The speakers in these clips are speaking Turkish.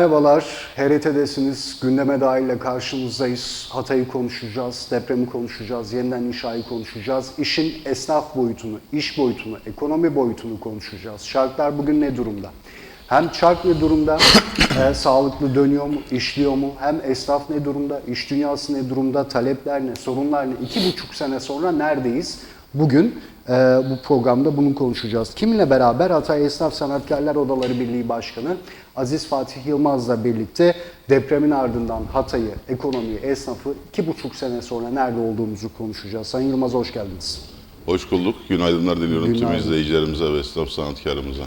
Merhabalar, HRT'desiniz. Gündeme dahille karşınızdayız. Hatay'ı konuşacağız, depremi konuşacağız, yeniden inşayı konuşacağız. İşin esnaf boyutunu, iş boyutunu, ekonomi boyutunu konuşacağız. Şartlar bugün ne durumda? Hem çark ne durumda, e, sağlıklı dönüyor mu, işliyor mu? Hem esnaf ne durumda, iş dünyası ne durumda, talepler ne, sorunlar ne? İki buçuk sene sonra neredeyiz? Bugün e, bu programda bunu konuşacağız. Kiminle beraber? Hatay Esnaf Sanatkarlar Odaları Birliği Başkanı Aziz Fatih Yılmaz'la birlikte depremin ardından Hatay'ı, ekonomiyi, esnafı iki buçuk sene sonra nerede olduğumuzu konuşacağız. Sayın Yılmaz hoş geldiniz. Hoş bulduk. Günaydınlar diliyorum tüm Günaydın. izleyicilerimize ve esnaf sanatkarımıza.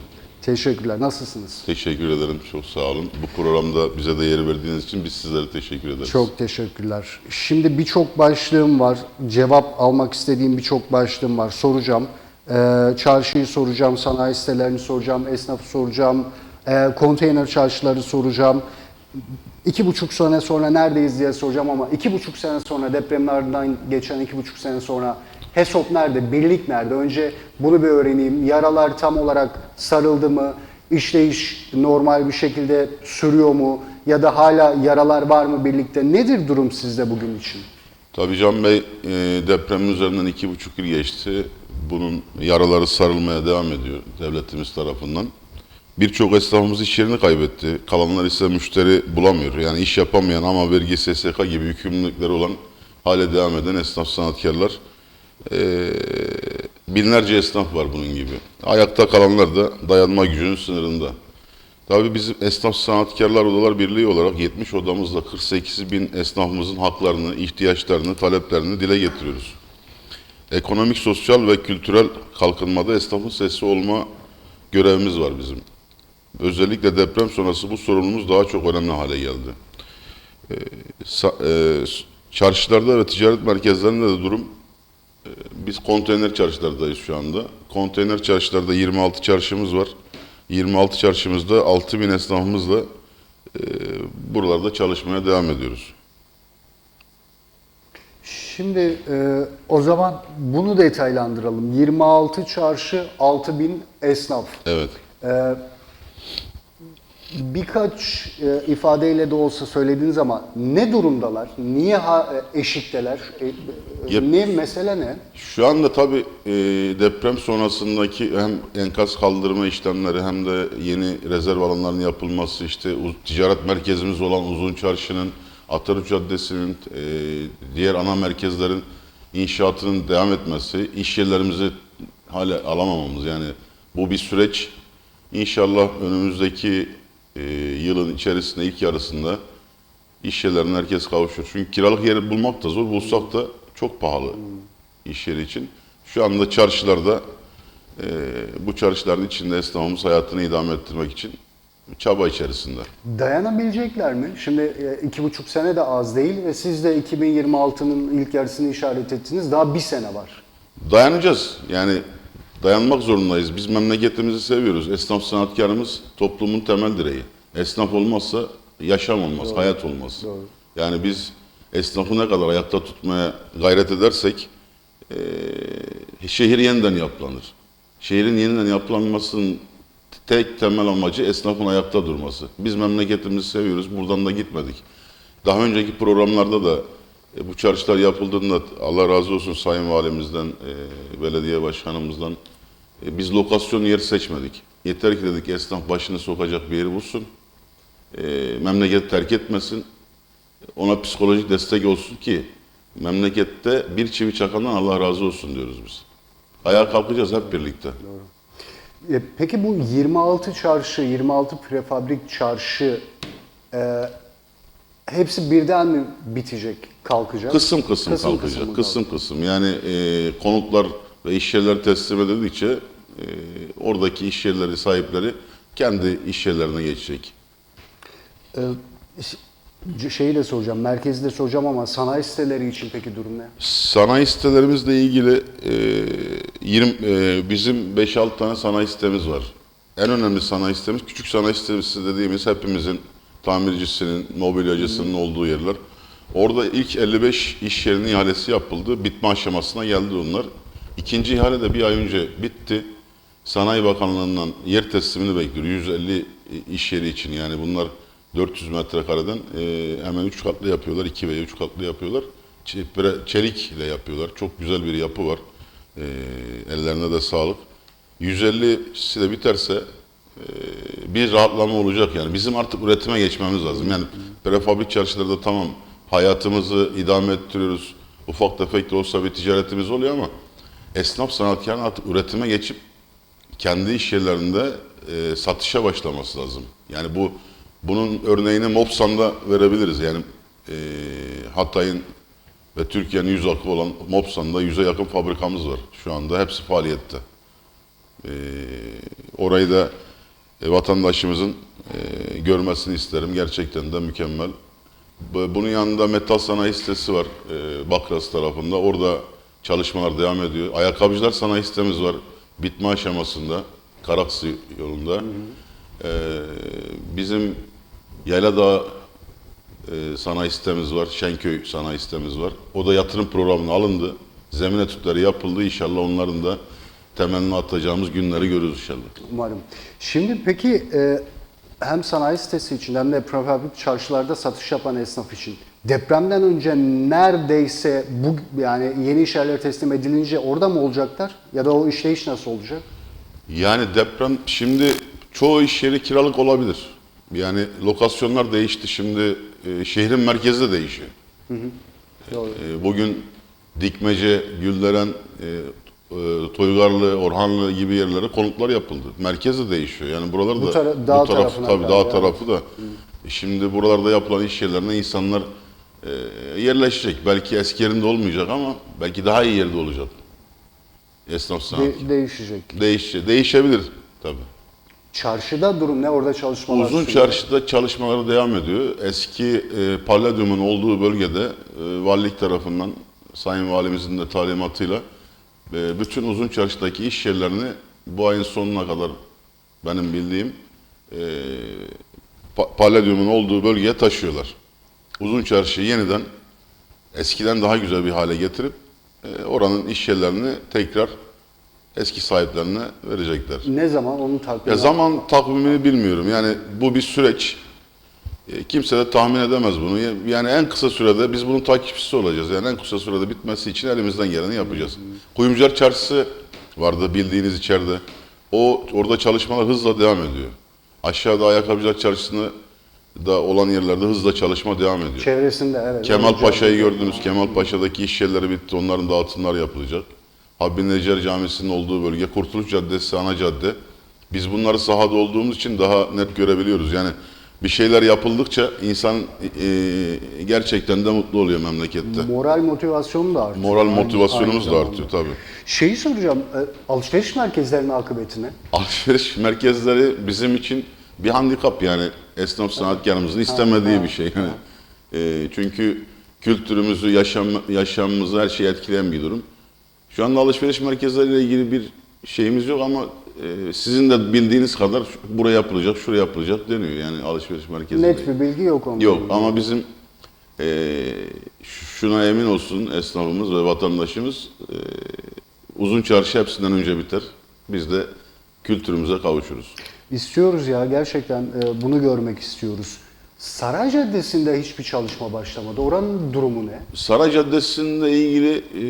Teşekkürler. Nasılsınız? Teşekkür ederim. Çok sağ olun. Bu programda bize de yer verdiğiniz için biz sizlere teşekkür ederiz. Çok teşekkürler. Şimdi birçok başlığım var. Cevap almak istediğim birçok başlığım var. Soracağım. Ee, çarşıyı soracağım, sanayi sitelerini soracağım, esnafı soracağım, e, konteyner çarşıları soracağım. İki buçuk sene sonra neredeyiz diye soracağım ama iki buçuk sene sonra depremin ardından geçen iki buçuk sene sonra HESOP nerede, birlik nerede? Önce bunu bir öğreneyim. Yaralar tam olarak sarıldı mı? İşleyiş normal bir şekilde sürüyor mu? Ya da hala yaralar var mı birlikte? Nedir durum sizde bugün için? Tabii Can Bey e, depremin üzerinden iki buçuk yıl geçti. Bunun yaraları sarılmaya devam ediyor devletimiz tarafından. Birçok esnafımız iş yerini kaybetti. Kalanlar ise müşteri bulamıyor. Yani iş yapamayan ama vergi SSK gibi yükümlülükleri olan hale devam eden esnaf sanatkarlar. E, binlerce esnaf var bunun gibi. Ayakta kalanlar da dayanma gücünün sınırında. Tabii biz Esnaf Sanatkarlar Odalar Birliği olarak 70 odamızla 48 bin esnafımızın haklarını, ihtiyaçlarını, taleplerini dile getiriyoruz. Ekonomik, sosyal ve kültürel kalkınmada esnafın sesi olma görevimiz var bizim. Özellikle deprem sonrası bu sorunumuz daha çok önemli hale geldi. Ee, e, çarşılarda ve ticaret merkezlerinde de durum biz konteyner çarşılardayız şu anda. Konteyner çarşılarda 26 çarşımız var. 26 çarşımızda 6 bin esnafımızla e, buralarda çalışmaya devam ediyoruz. Şimdi e, o zaman bunu detaylandıralım. 26 çarşı, 6000 esnaf. Evet. Ee, birkaç e, ifadeyle de olsa söylediniz ama ne durumdalar? Niye ha, e, eşikteler? E, e, Yep. ne mesele ne? Şu anda tabii e, deprem sonrasındaki hem enkaz kaldırma işlemleri hem de yeni rezerv alanlarının yapılması, işte uz- ticaret merkezimiz olan Uzun Çarşı'nın, Atatürk Caddesi'nin, e, diğer ana merkezlerin inşaatının devam etmesi, iş yerlerimizi hala alamamamız yani bu bir süreç. İnşallah önümüzdeki e, yılın içerisinde ilk yarısında iş yerlerine herkes kavuşur. Çünkü kiralık yer bulmak da zor, bulsak da çok pahalı iş yeri için. Şu anda çarşılarda e, bu çarşıların içinde esnafımız hayatını idame ettirmek için çaba içerisinde. Dayanabilecekler mi? Şimdi e, iki buçuk sene de az değil ve siz de 2026'nın ilk yarısını işaret ettiniz. Daha bir sene var. Dayanacağız. Yani dayanmak zorundayız. Biz memleketimizi seviyoruz. Esnaf sanatkarımız toplumun temel direği. Esnaf olmazsa yaşam olmaz, hayat olmaz. Doğru. Yani biz esnafı ne kadar ayakta tutmaya gayret edersek eee, şehir yeniden yapılanır. Şehrin yeniden yapılanmasının tek temel amacı esnafın ayakta durması. Biz memleketimizi seviyoruz. Buradan da gitmedik. Daha önceki programlarda da e, bu çarşılar yapıldığında Allah razı olsun Sayın Valimizden, e, belediye başkanımızdan e, biz lokasyon yer seçmedik. Yeter ki dedik esnaf başını sokacak bir yeri bulsun. E, memleket terk etmesin. Ona psikolojik destek olsun ki memlekette bir çivi çakandan Allah razı olsun diyoruz biz. Ayağa kalkacağız hep birlikte. E, Peki bu 26 çarşı, 26 prefabrik çarşı e, hepsi birden mi bitecek, kalkacak? Kısım kısım, Kısım kalkacak. kısım Kısım kısım. Yani e, konutlar ve iş yerleri teslim edildikçe e, oradaki iş yerleri sahipleri kendi iş yerlerine geçecek. Ee, şeyi de soracağım, merkezi de soracağım ama sanayi siteleri için peki durum ne? Sanayi sitelerimizle ilgili e, 20 e, bizim 5-6 tane sanayi sitemiz var. En önemli sanayi sitemiz küçük sanayi sitesi dediğimiz hepimizin tamircisinin, mobilyacısının olduğu yerler. Orada ilk 55 iş yerinin ihalesi yapıldı. Bitme aşamasına geldi onlar. İkinci ihale de bir ay önce bitti. Sanayi Bakanlığı'ndan yer teslimini bekliyor. 150 iş yeri için yani bunlar 400 metrekareden e, hemen 3 katlı yapıyorlar. 2 veya 3 katlı yapıyorlar. Ç- bre- Çelikle yapıyorlar. Çok güzel bir yapı var. E, ellerine de sağlık. 150'si de biterse bir rahatlama olacak yani. Bizim artık üretime geçmemiz lazım. Yani prefabrik çarşılarda tamam hayatımızı idame ettiriyoruz. Ufak tefek de olsa bir ticaretimiz oluyor ama esnaf sanatkarın artık üretime geçip kendi iş yerlerinde e, satışa başlaması lazım. Yani bu bunun örneğini Mopsan'da verebiliriz. Yani e, Hatay'ın ve Türkiye'nin yüz akı olan Mopsan'da yüze yakın fabrikamız var. Şu anda hepsi faaliyette. E, orayı da vatandaşımızın e, görmesini isterim. Gerçekten de mükemmel. Bu- Bunun yanında metal sanayi sitesi var e, Bakras tarafında. Orada çalışmalar devam ediyor. Ayakkabıcılar sanayi sitemiz var. Bitme aşamasında. Karaksı yolunda. E, bizim Yayladağ e, sanayi sitemiz var. Şenköy sanayi sitemiz var. O da yatırım programına alındı. Zemin etütleri yapıldı. İnşallah onların da temelini atacağımız günleri görürüz inşallah. Umarım. Şimdi peki e, hem sanayi sitesi için hem de prefabrik çarşılarda satış yapan esnaf için depremden önce neredeyse bu yani yeni iş yerleri teslim edilince orada mı olacaklar ya da o işleyiş nasıl olacak? Yani deprem şimdi çoğu iş yeri kiralık olabilir. Yani lokasyonlar değişti. Şimdi e, şehrin merkezi de değişiyor. Doğru. E, bugün Dikmece, Gülderen, e, Toygarlı, Orhanlı gibi yerlere konutlar yapıldı. Merkez de değişiyor. Yani buralar Bu da tara- dağ taraf tarafına tabii kadar dağ yani. tarafı da. E, Şimdi buralarda yapılan iş yerlerine insanlar e, yerleşecek. Belki eski yerinde olmayacak ama belki daha iyi yerde olacak. Esnaf. De- değişecek. Değişecek. Değişebilir tabii. Çarşıda durum ne? Orada çalışmalar Uzun sürüyor. çarşıda çalışmaları devam ediyor. Eski e, Palladyum'un olduğu bölgede e, valilik tarafından Sayın Valimizin de talimatıyla e, bütün uzun çarşıdaki iş yerlerini bu ayın sonuna kadar benim bildiğim e, Pa- olduğu bölgeye taşıyorlar. Uzun çarşıyı yeniden eskiden daha güzel bir hale getirip e, oranın iş yerlerini tekrar eski sahiplerine verecekler. Ne zaman onun takvimi? Ya zaman takvimini bilmiyorum. Yani bu bir süreç. E, Kimse de tahmin edemez bunu. Ya- Yani en kısa sürede biz bunun takipçisi olacağız. Yani en kısa sürede bitmesi için elimizden geleni yapacağız. Kuyumcular Çarşısı vardı bildiğiniz içeride. O orada çalışmalar hızla devam ediyor. Aşağıda Ayakkabıcılar Çarşısı'nda da olan yerlerde hızla çalışma devam ediyor. Çevresinde evet. Kemal. Paşa'yı gördünüz. Kemal Paşa'daki iş yerleri bitti. Onların dağıtımlar yapılacak. Habbi Necer Camisi'nin olduğu bölge, Kurtuluş Caddesi, ana cadde. Biz bunları sahada olduğumuz için daha net görebiliyoruz. Yani bir şeyler yapıldıkça insan e, gerçekten de mutlu oluyor memlekette. Moral motivasyonu da artıyor. Moral motivasyonumuz da artıyor tabii. Şeyi soracağım, e, alışveriş merkezlerinin akıbeti ne? Alışveriş merkezleri bizim için bir handikap yani esnaf sanatkarımızın istemediği bir şey. Yani, e, çünkü kültürümüzü, yaşam, yaşamımızı her şeyi etkileyen bir durum. Şu anda alışveriş merkezleriyle ilgili bir şeyimiz yok ama e, sizin de bildiğiniz kadar buraya yapılacak, şuraya yapılacak deniyor yani alışveriş merkezinde. Net bir bilgi yok onun. Yok ama bizim e, şuna emin olsun esnafımız ve vatandaşımız e, uzun çarşı hepsinden önce biter. Biz de kültürümüze kavuşuruz. İstiyoruz ya gerçekten e, bunu görmek istiyoruz. Saray Caddesi'nde hiçbir çalışma başlamadı. Oranın durumu ne? Saray Caddesi'nde ilgili e,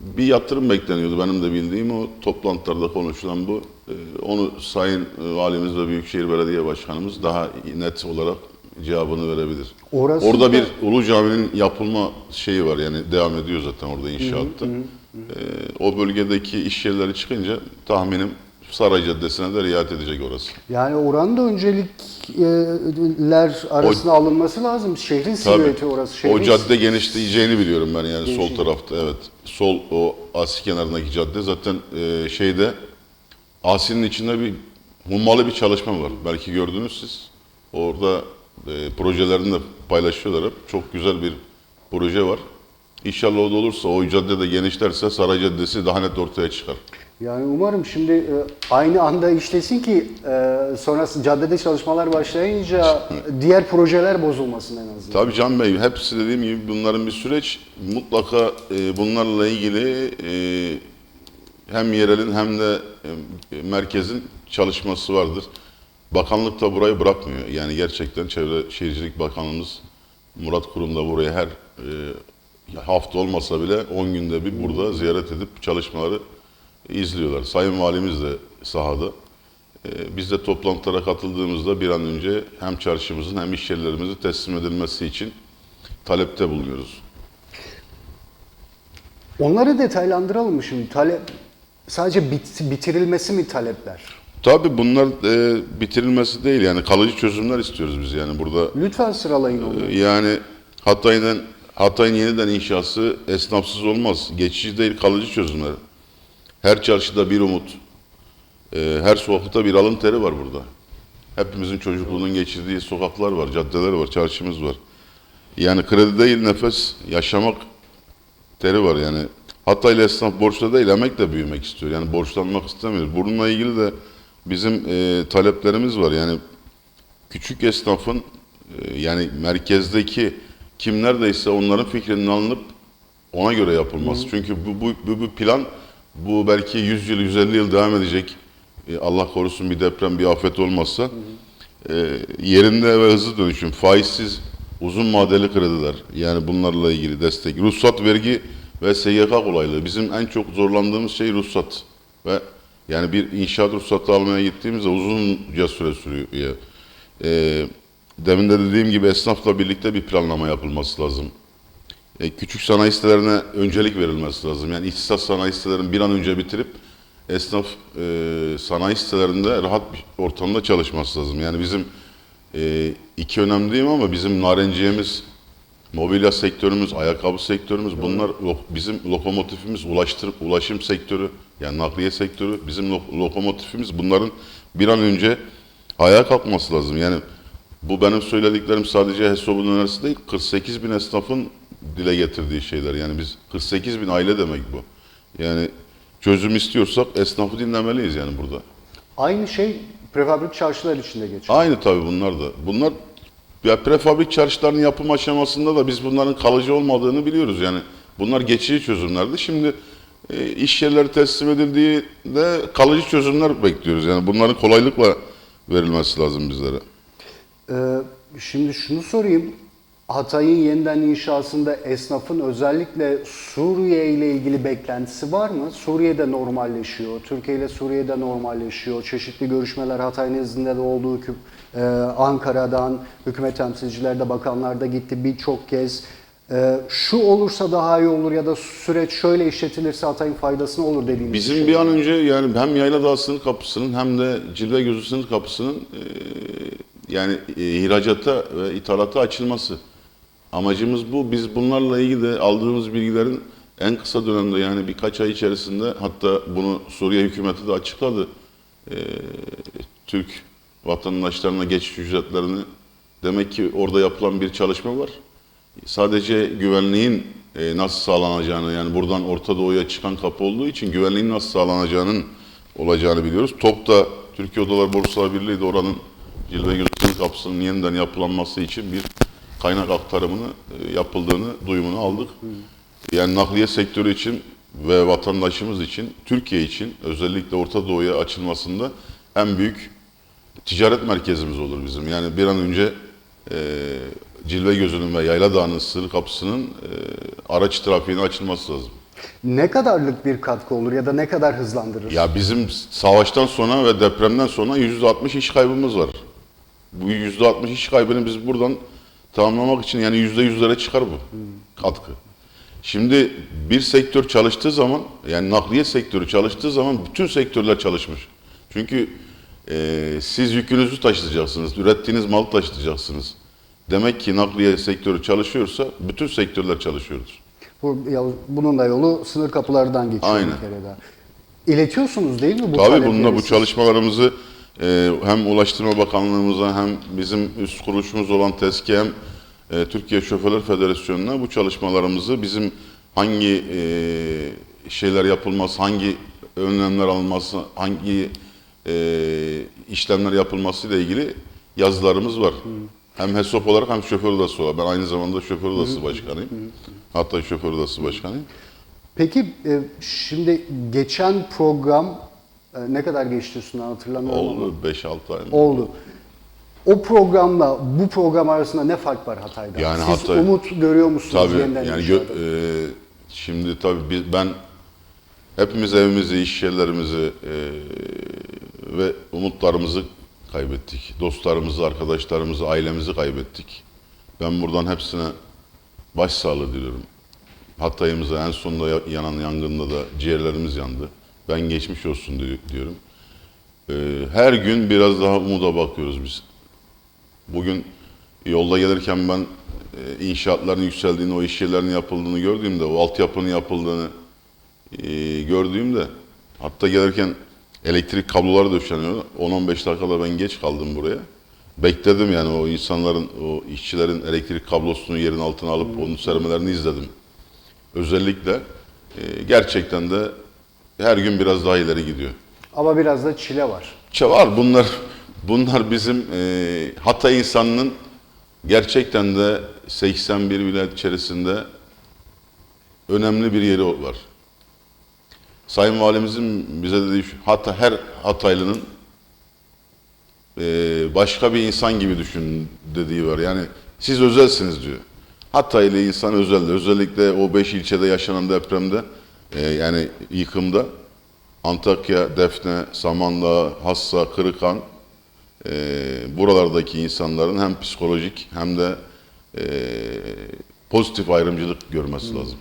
bir yatırım bekleniyordu benim de bildiğim o toplantılarda konuşulan bu. E, onu Sayın e, Valimiz ve Büyükşehir Belediye Başkanımız daha net olarak cevabını verebilir. Orası orada da- bir Ulu Cami'nin yapılma şeyi var yani devam ediyor zaten orada inşaatta. E, o bölgedeki iş yerleri çıkınca tahminim Saray Caddesi'ne de riayet edecek orası. Yani oranın da öncelikler arasına alınması lazım. Şehrin silüeti orası. Şehrin O cadde genişleyeceğini biliyorum ben yani sol Genişleyecek. tarafta evet. Sol o asi kenarındaki cadde zaten e, şeyde Asi'nin içinde bir hummalı bir çalışma var. Belki gördünüz siz. Orada e, projelerini de paylaşıyorlar hep. Çok güzel bir proje var. İnşallah o da olursa o cadde de genişlerse Saray Caddesi daha net ortaya çıkar. Yani umarım şimdi e, aynı anda işlesin ki e, sonrası caddede çalışmalar başlayınca diğer projeler bozulmasın en azından. Tabii Can Bey, hepsi dediğim gibi bunların bir süreç. Mutlaka e, bunlarla ilgili e, hem yerelin hem de e, merkezin çalışması vardır. Bakanlık da burayı bırakmıyor. Yani gerçekten Çevre Şehircilik Bakanımız Murat Kurum da buraya her e, hafta olmasa bile 10 günde bir burada ziyaret edip çalışmaları izliyorlar. Sayın Valimiz de sahada. E, biz de toplantılara katıldığımızda bir an önce hem çarşımızın hem iş yerlerimizin teslim edilmesi için talepte bulunuyoruz. Onları detaylandıralım mı şimdi? Talep sadece bit- bitirilmesi mi talepler? Tabii bunlar e, bitirilmesi değil yani kalıcı çözümler istiyoruz biz yani burada Lütfen sıralayın onları. Yani Hatay'dan Hatay'ın yeniden inşası esnafsız olmaz. Geçici değil kalıcı çözümler. Her çarşıda bir umut, e, her sokakta bir alın teri var burada. Hepimizin çocukluğunun geçirdiği sokaklar var, caddeler var, çarşımız var. Yani kredi değil nefes, yaşamak teri var yani. Hataylı esnaf borçla değil, emekle büyümek istiyor. Yani borçlanmak istemiyor. Bununla ilgili de bizim e, taleplerimiz var. Yani küçük esnafın e, yani merkezdeki kim neredeyse onların fikrinin alınıp ona göre yapılması. Çünkü bu, bu, bu, bu plan bu belki 100 yıl, 150 yıl devam edecek. E, Allah korusun bir deprem, bir afet olmazsa. E, yerinde ve hızlı dönüşüm, faizsiz uzun vadeli krediler. Yani bunlarla ilgili destek. Ruhsat, vergi ve SGK kolaylığı. Bizim en çok zorlandığımız şey ruhsat. Ve yani bir inşaat ruhsatı almaya gittiğimizde uzunca süre sürüyor. E, demin de dediğim gibi esnafla birlikte bir planlama yapılması lazım. E, küçük sanayi sitelerine öncelik verilmesi lazım. Yani ihtisas sanayi sitelerini bir an önce bitirip esnaf e, sanayi sitelerinde rahat bir ortamda çalışması lazım. Yani bizim e, iki önemli değil ama bizim narenciyemiz, mobilya sektörümüz, ayakkabı sektörümüz bunlar lo- bizim lokomotifimiz, ulaştır, ulaşım sektörü yani nakliye sektörü bizim lo- lokomotifimiz bunların bir an önce ayağa kalkması lazım. Yani bu benim söylediklerim sadece HESOB'un önerisi değil, 48 bin esnafın dile getirdiği şeyler. Yani biz 48 bin aile demek bu. Yani çözüm istiyorsak esnafı dinlemeliyiz yani burada. Aynı şey prefabrik çarşılar içinde geçiyor. Aynı tabii bunlar da. Bunlar ya prefabrik çarşıların yapım aşamasında da biz bunların kalıcı olmadığını biliyoruz. Yani bunlar geçici çözümlerdi. Şimdi e, iş yerleri teslim edildiğinde kalıcı çözümler bekliyoruz. Yani bunların kolaylıkla verilmesi lazım bizlere. Ee, şimdi şunu sorayım. Hatay'ın yeniden inşasında esnafın özellikle Suriye ile ilgili beklentisi var mı? Suriye'de normalleşiyor, Türkiye ile Suriye'de normalleşiyor. Çeşitli görüşmeler Hatay nezdinde de olduğu hüküm, e, Ankara'dan hükümet temsilcileri de bakanlar da gitti birçok kez. E, şu olursa daha iyi olur ya da süreç şöyle işletilirse Hatay'ın faydasına olur dediğiniz Bizim şey. bir an önce yani hem Yayladağ sınır kapısının hem de Cilve Gözü sınır kapısının e, yani e, ihracata ve ithalata açılması. Amacımız bu. Biz bunlarla ilgili de aldığımız bilgilerin en kısa dönemde yani birkaç ay içerisinde hatta bunu Suriye hükümeti de açıkladı. E, Türk vatandaşlarına geçiş ücretlerini demek ki orada yapılan bir çalışma var. Sadece güvenliğin e, nasıl sağlanacağını yani buradan Orta Doğu'ya çıkan kapı olduğu için güvenliğin nasıl sağlanacağının olacağını biliyoruz. TOK'ta Türkiye Odalar Borsalar Birliği de oranın Cilve Gözü'nün kapısının yeniden yapılanması için bir kaynak aktarımını e, yapıldığını duyumunu aldık. Yani nakliye sektörü için ve vatandaşımız için, Türkiye için özellikle Orta Doğu'ya açılmasında en büyük ticaret merkezimiz olur bizim. Yani bir an önce e, Cilve Gözü'nün ve Yayla Dağı'nın sınır kapısının e, araç trafiğine açılması lazım. Ne kadarlık bir katkı olur ya da ne kadar hızlandırır? Ya bizim savaştan sonra ve depremden sonra %60 iş kaybımız var. Bu %60 iş kaybını biz buradan tamamlamak için yani %100'lere çıkar bu katkı. Şimdi bir sektör çalıştığı zaman yani nakliye sektörü çalıştığı zaman bütün sektörler çalışmış. Çünkü e, siz yükünüzü taşıyacaksınız, ürettiğiniz malı taşıyacaksınız. Demek ki nakliye sektörü çalışıyorsa bütün sektörler çalışıyordur. Bu, ya, bunun da yolu sınır kapılardan geçiyor Aynen. bir kere daha. İletiyorsunuz değil mi bu Tabii bununla bu siz? çalışmalarımızı e, hem Ulaştırma Bakanlığımıza hem bizim üst kuruluşumuz olan TESKİ hem e, Türkiye Şoförler Federasyonu'na bu çalışmalarımızı bizim hangi e, şeyler yapılması, hangi önlemler alınması, hangi e, işlemler yapılması ile ilgili yazılarımız var. Hem HESOP olarak hem şoför odası olarak. Ben aynı zamanda şoför odası başkanıyım. Hatta şoför odası başkanıyım. Peki e, şimdi geçen program Ee, ne kadar geçti üstünden hatırlamıyorum ama. Oldu 5-6 ay? Oldu. O programla bu program arasında ne fark var Hatay'da? Yani Siz Hatay- umut görüyor musunuz Tabii yeniden yani inşaata? gö- e, şimdi tabii biz, ben hepimiz evimizi, iş yerlerimizi e, ve umutlarımızı kaybettik. Dostlarımızı, arkadaşlarımızı, ailemizi kaybettik. Ben buradan hepsine başsağlığı diliyorum. Hatay'ımıza en sonunda ya- yanan yangında da ciğerlerimiz yandı. Ben geçmiş olsun di- diyorum. E, her gün biraz daha umuda bakıyoruz biz. Bugün yolda gelirken ben e, inşaatların yükseldiğini, o iş yerlerinin yapıldığını gördüğümde, o altyapının yapıldığını e, gördüğümde hatta gelirken elektrik kabloları döşeniyor. 10-15 dakikada ben geç kaldım buraya. Bekledim yani o insanların, o işçilerin elektrik kablosunu yerin altına alıp onun sermelerini izledim. Özellikle e, gerçekten de her gün biraz daha ileri gidiyor. Ama biraz da çile var. Çe var bunlar bunlar bizim e, Hatay insanının gerçekten de 81 vilayet içerisinde önemli bir yeri var. Sayın Valimizin bize dediği şu, hatta her Hataylının e, başka bir insan gibi düşün dediği var. Yani siz özelsiniz diyor. Hataylı insan özeldi. Özellikle o beş ilçede yaşanan depremde e, yani yıkımda Antakya, Defne, Samandağ, Hassa, Kırıkan e, buralardaki insanların hem psikolojik hem de e, pozitif ayrımcılık görmesi lazım.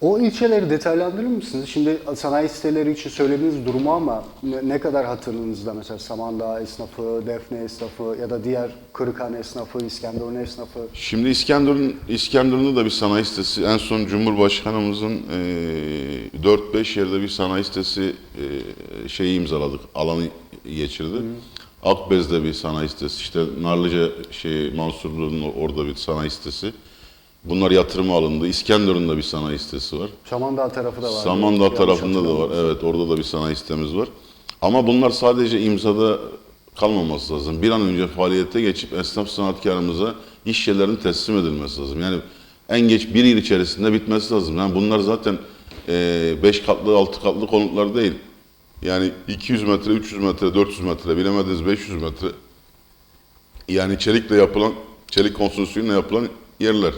O ilçeleri detaylandırır mısınız? Şimdi sanayi siteleri için söylediğiniz durumu ama ne, kadar hatırınızda mesela Samandağ esnafı, Defne esnafı ya da diğer Kırıkhan esnafı, İskenderun esnafı Şimdi İskenderun İskenderun'da da bir sanayi sitesi en son Cumhurbaşkanımızın e, 4-5 yerde bir sanayi sitesi e, şeyi imzaladık. Alanı geçirdi. Akbez'de bir sanayi sitesi, işte Narlıca şey Mansurlu'nun orada bir sanayi sitesi. Bunlar yatırıma alındı. İskenderun'da bir sanayi sitesi var. Samandağ tarafı da var. Samandağ tarafında da var. Evet orada da bir sanayi sitemiz var. Ama bunlar sadece imzada kalmaması lazım. Bir an önce faaliyete geçip esnaf sanatkarımıza iş yerlerinin teslim edilmesi lazım. Yani en geç bir yıl içerisinde bitmesi lazım. Yani bunlar zaten 5 katlı, 6 katlı konutlar değil. Yani 200 metre, 300 metre, 400 metre, bilemediniz 500 metre. Yani çelikle yapılan, çelik konstrüksiyonla yapılan yerler.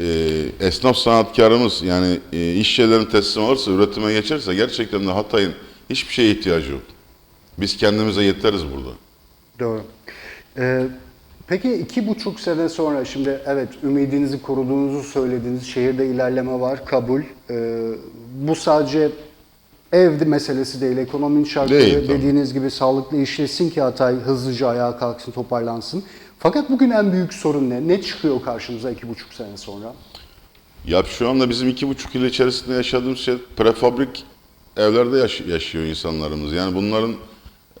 Ee, esnaf sanatkarımız yani e, iş yerlerini teslim alırsa, üretime geçerse gerçekten de Hatay'ın hiçbir şeye ihtiyacı yok. Biz kendimize yeteriz burada. Doğru. Ee, peki iki buçuk sene sonra şimdi evet ümidinizi koruduğunuzu söylediğiniz şehirde ilerleme var kabul. Ee, bu sadece ev meselesi değil ekonominin şartları Değil, tabii. dediğiniz gibi sağlıklı işlesin ki Hatay hızlıca ayağa kalksın toparlansın. Fakat bugün en büyük sorun ne? Ne çıkıyor karşımıza iki buçuk sene sonra? Ya şu anda bizim iki buçuk yıl içerisinde yaşadığımız şey prefabrik evlerde yaş- yaşıyor insanlarımız. Yani bunların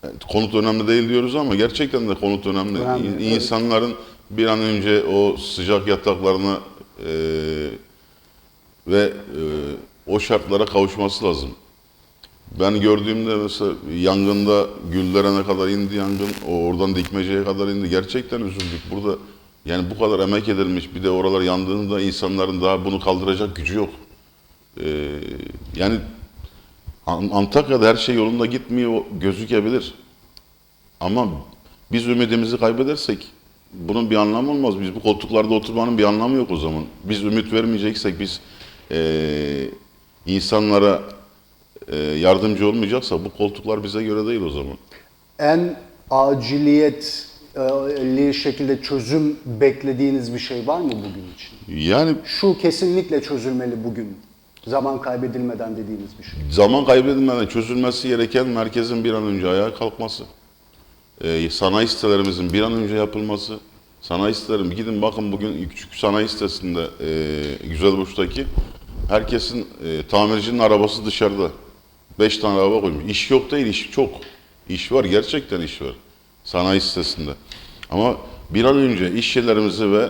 e, konut önemli değil diyoruz ama gerçekten de konut önemli. Önemli, İ- evet. İnsanların bir an önce o sıcak yataklarına e, ve e, o şartlara kavuşması lazım. Ben gördüğümde mesela yangında Gülderen'e kadar indi yangın, oradan Dikmece'ye kadar indi. Gerçekten üzüldük. Burada yani bu kadar emek edilmiş bir de oralar yandığında insanların daha bunu kaldıracak gücü yok. Ee, yani An- Antakya'da her şey yolunda gitmiyor gözükebilir. Ama biz ümidimizi kaybedersek bunun bir anlamı olmaz. Biz bu koltuklarda oturmanın bir anlamı yok o zaman. Biz ümit vermeyeceksek, biz eee, insanlara yardımcı olmayacaksa bu koltuklar bize göre değil o zaman. En aciliyetli şekilde çözüm beklediğiniz bir şey var mı bugün için? Yani Şu kesinlikle çözülmeli bugün. Zaman kaybedilmeden dediğiniz bir şey. zaman kaybedilmeden çözülmesi gereken merkezin bir an önce ayağa kalkması. Eee, sanayi sitelerimizin bir an önce yapılması. Sanayi sitelerim gidin bakın bugün küçük sanayi sitesinde eee Güzelburç'taki herkesin eee, tamircinin arabası dışarıda. Beş tane araba koymuş. İş yok değil, iş çok. İş var, gerçekten iş var. Sanayi sitesinde. Ama bir an önce iş yerlerimizi ve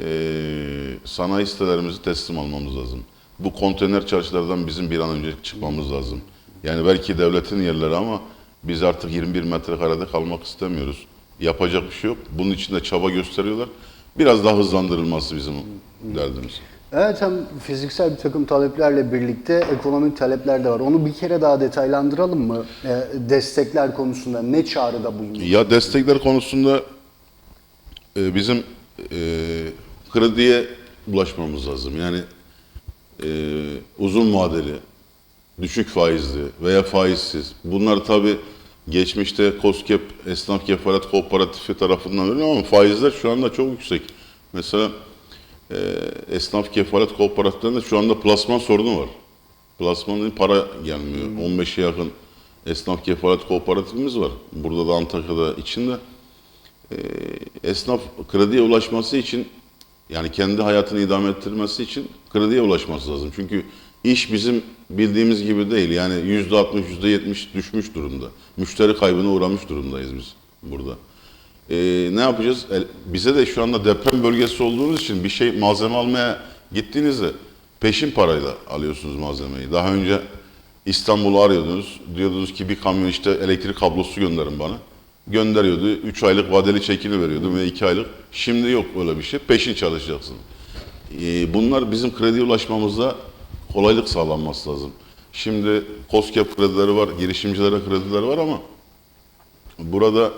eee, sanayi sitelerimizi teslim almamız lazım. Bu konteyner çarşılardan bizim bir an önce çıkmamız lazım. Yani belki devletin yerleri ama biz artık 21 metrekarede kalmak istemiyoruz. Yapacak bir şey yok. Bunun için de çaba gösteriyorlar. Biraz daha hızlandırılması bizim derdimiz. Evet hem fiziksel bir takım taleplerle birlikte ekonomik talepler de var. Onu bir kere daha detaylandıralım mı? E, destekler konusunda ne çağrıda bulunur? Ya destekler konusunda e, bizim e, krediye ulaşmamız lazım. Yani e, uzun vadeli, düşük faizli veya faizsiz. Bunlar tabi geçmişte COSGAP Esnaf Kefalet Kooperatifi tarafından veriliyor ama faizler şu anda çok yüksek. Mesela e, Esnaf Kefalet Kooperatiflerinde şu anda plasman sorunu var. Plasmanın para gelmiyor. 15'e yakın esnaf kefalet kooperatifimiz var. Burada da Antakya'da içinde. Ee, esnaf krediye ulaşması için yani kendi hayatını idame ettirmesi için krediye ulaşması lazım. Çünkü iş bizim bildiğimiz gibi değil. Yani %60, %70 düşmüş durumda. Müşteri kaybına uğramış durumdayız biz burada. Ee, ne yapacağız? El- Bize de şu anda deprem bölgesi olduğumuz için bir şey malzeme almaya gittiğinizde peşin parayla alıyorsunuz malzemeyi. Daha önce İstanbul'u arıyordunuz. Diyordunuz ki bir kamyon işte elektrik kablosu gönderin bana. Gönderiyordu. 3 aylık vadeli çekini veriyordu ve 2 aylık. Şimdi yok öyle bir şey. Peşin çalışacaksın. Ee, bunlar bizim krediye ulaşmamızda kolaylık sağlanması lazım. Şimdi COSGAP kredileri var, girişimcilere kredileri var ama Burada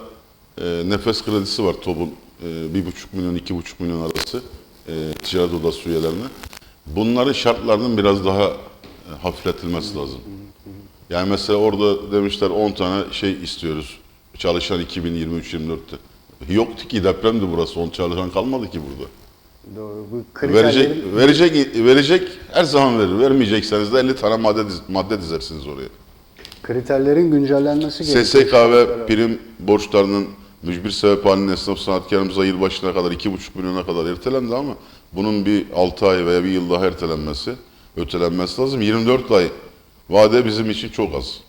e, nefes kredisi var TOB'un e, bir buçuk milyon, iki buçuk milyon arası e, ticaret odası üyelerine. Bunların şartlarının biraz daha e, hafifletilmesi lazım. Yani mesela orada demişler 10 tane şey istiyoruz. Çalışan 2023-24'te. Yoktu ki depremdi burası. 10 çalışan kalmadı ki burada. Doğru. Bu kriterlerin- Verecek, verecek, verecek her zaman verir. Vermeyecekseniz de 50 tane madde, madde dizersiniz oraya. kriterlerin güncellenmesi gerekiyor. SSK ve prim borçlarının mücbir sebep halinde esnaf sanatkarımıza yılbaşına kadar 2,5 milyona kadar ertelendi ama bunun bir 6 ay veya bir yıl daha ertelenmesi, ötelenmesi lazım. 24 ay vade bizim için çok az.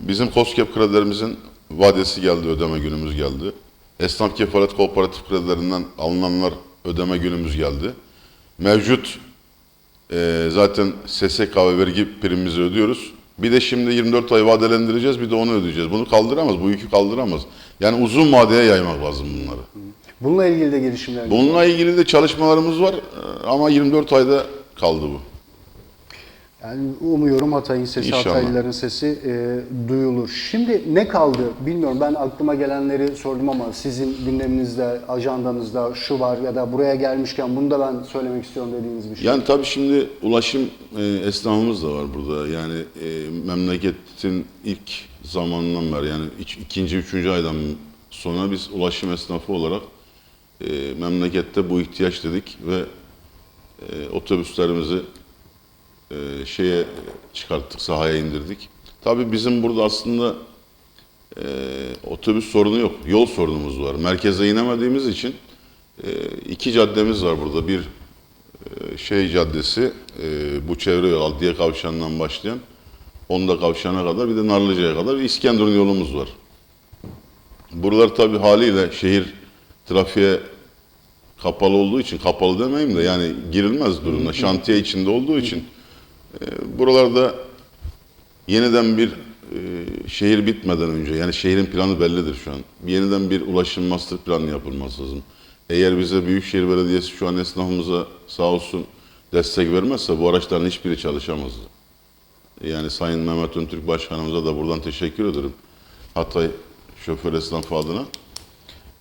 Bizim COSGAP kredilerimizin vadesi geldi, ödeme günümüz geldi. Esnaf kefalet kooperatif kredilerinden alınanlar ödeme günümüz geldi. Mevcut e, zaten SSK ve vergi primimizi ödüyoruz. Bir de şimdi 24 ay vadelendireceğiz, bir de onu ödeyeceğiz. Bunu kaldıramaz, bu yükü kaldıramaz. Yani uzun vadeye yaymak lazım bunları. Bununla ilgili de girişimler. Bununla ilgili de çalışmalarımız var ama 24 ayda kaldı bu. Yani umuyorum Hatay'ın sesi, İnşallah. Hataylıların sesi e, duyulur. Şimdi ne kaldı bilmiyorum. Ben aklıma gelenleri sordum ama sizin gündeminizde, ajandanızda şu var ya da buraya gelmişken bunu da ben söylemek istiyorum dediğiniz bir şey. Yani tabii şimdi ulaşım e, esnafımız da var burada. Yani e, memleketin ilk zamanından beri yani iç- ikinci, üçüncü aydan sonra biz ulaşım esnafı olarak e, memlekette bu ihtiyaç dedik ve e, otobüslerimizi e, şeye çıkarttık, sahaya indirdik. Tabii bizim burada aslında e, otobüs sorunu yok, yol sorunumuz var. Merkeze inemediğimiz için e, iki caddemiz var burada. Bir e, şey caddesi, e, bu çevre yol, Adliye Kavşağı'ndan başlayan, Onda Kavşağı'na kadar bir de Narlıca'ya kadar İskenderun yolumuz var. Buralar tabii haliyle şehir trafiğe kapalı olduğu için, kapalı demeyeyim de yani girilmez durumda. Şantiye içinde olduğu için e, buralarda yeniden bir e, şehir bitmeden önce, yani şehrin planı bellidir şu an. Yeniden bir ulaşım master planı yapılması lazım. Eğer bize Büyükşehir Belediyesi şu an esnafımıza sağ olsun destek vermezse bu araçların hiçbiri çalışamazdı. Yani Sayın Mehmet Öntürk Başkanımıza da buradan teşekkür ederim. Hatay şoför esnafı adına.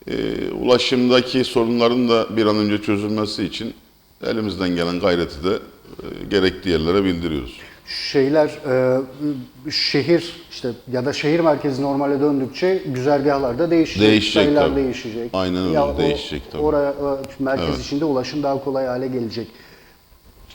Ee, ulaşımdaki sorunların da bir an önce çözülmesi için elimizden gelen gayreti de e, gerekli yerlere bildiriyoruz. Şeyler, e, şehir işte ya da şehir merkezi normale döndükçe güzergahlar da değişecek, Değişecek sayılar tabii. değişecek. Aynen öyle, o- değişecek tabii. Oraya e, merkez içinde ulaşım daha kolay hale gelecek.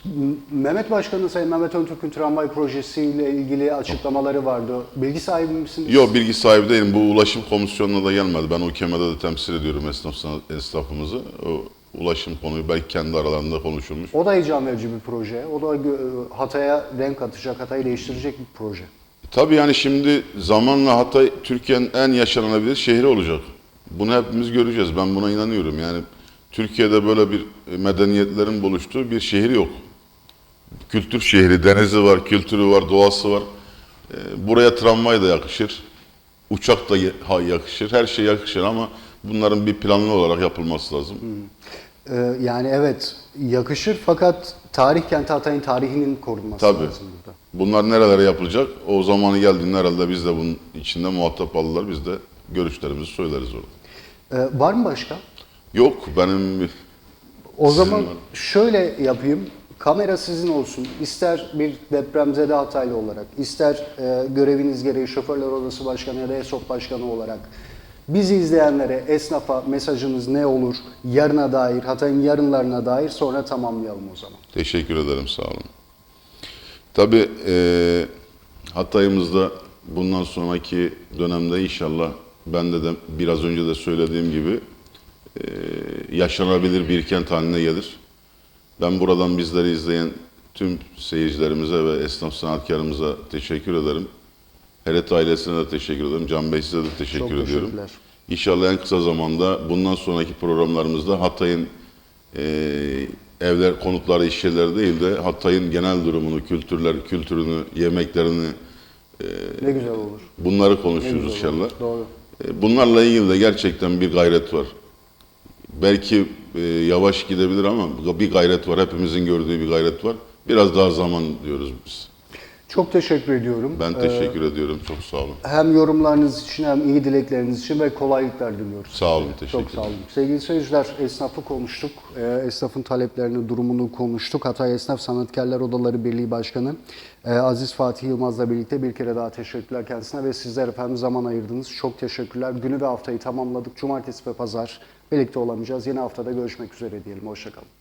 M- Mehmet Başkan'ın, Sayın Mehmet Öntürk'ün tramvay projesiyle ilgili açıklamaları vardı. Bilgi sahibi misiniz? Yok bilgi sahibi değilim. Bu ulaşım komisyonuna da gelmedi. Ben UKM'de de temsil ediyorum esnaf, esnafımızı. O ulaşım konuyu belki kendi aralarında konuşulmuş. O da heyecan verici bir proje. O da gö- Hatay'a renk atacak, Hatay'ı değiştirecek bir proje. Tabii yani şimdi zamanla Hatay Türkiye'nin en yaşanabilir şehri olacak. Bunu hepimiz göreceğiz. Ben buna inanıyorum. Yani Türkiye'de böyle bir medeniyetlerin buluştuğu bir şehir yok. Kültür şehri, denizi var, kültürü var, doğası var. Buraya tramvay da yakışır. Uçak da yakışır. Her şey yakışır ama bunların bir planlı olarak yapılması lazım. Ee, yani evet yakışır fakat tarih kenti Hatay'ın tarihinin korunması Tabii. lazım burada. Bunlar nerelere yapılacak? O zamanı geldiğinde herhalde biz de bunun içinde muhatap alırlar. Biz de görüşlerimizi söyleriz orada. Ee, var mı başka? Yok benim O Sizin zaman var. şöyle yapayım. Kamera sizin olsun. İster bir depremzede Hataylı olarak, ister e, göreviniz gereği şoförler odası başkanı ya da ESOP başkanı olarak bizi izleyenlere, esnafa mesajınız ne olur? Yarına dair, Hatay'ın yarınlarına dair sonra tamamlayalım o zaman. Teşekkür ederim, sağ olun. Tabii e, Hatay'ımızda bundan sonraki dönemde inşallah ben de, de biraz önce de söylediğim gibi e, yaşanabilir bir kent haline gelir. Ben buradan bizleri izleyen tüm seyircilerimize ve esnaf sanatkarımıza teşekkür ederim. Heret ailesine de teşekkür ederim. Can Bey size de teşekkür Çok ediyorum. İnşallah en kısa zamanda bundan sonraki programlarımızda Hatay'ın e, evler, konutları, iş yerleri değil de Hatay'ın genel durumunu, kültürler, kültürünü, yemeklerini Ne güzel olur. bunları güzel inşallah. olur. Doğru. E, Bunlarla ilgili de gerçekten bir gayret var. Belki e, yavaş gidebilir ama bir gayret var. Hepimizin gördüğü bir gayret var. Biraz daha zaman diyoruz biz. Çok teşekkür ediyorum. Ben Ee, teşekkür ediyorum. Çok sağ olun. hem yorumlarınız için hem iyi dilekleriniz için ve kolaylıklar diliyoruz. Sağ olun, teşekkür Çok sağ olun. Sevgili seyirciler, esnafı konuştuk. Ee, esnafın taleplerini, durumunu konuştuk. Hatay Esnaf Sanatkarlar Odaları Birliği Başkanı e, Aziz Fatih Yılmaz'la birlikte bir kere daha teşekkürler kendisine ve sizler efendim zaman ayırdınız. Çok teşekkürler. Günü ve haftayı tamamladık. Cumartesi ve pazar birlikte olamayacağız. Yeni haftada görüşmek üzere diyelim. Hoşçakalın.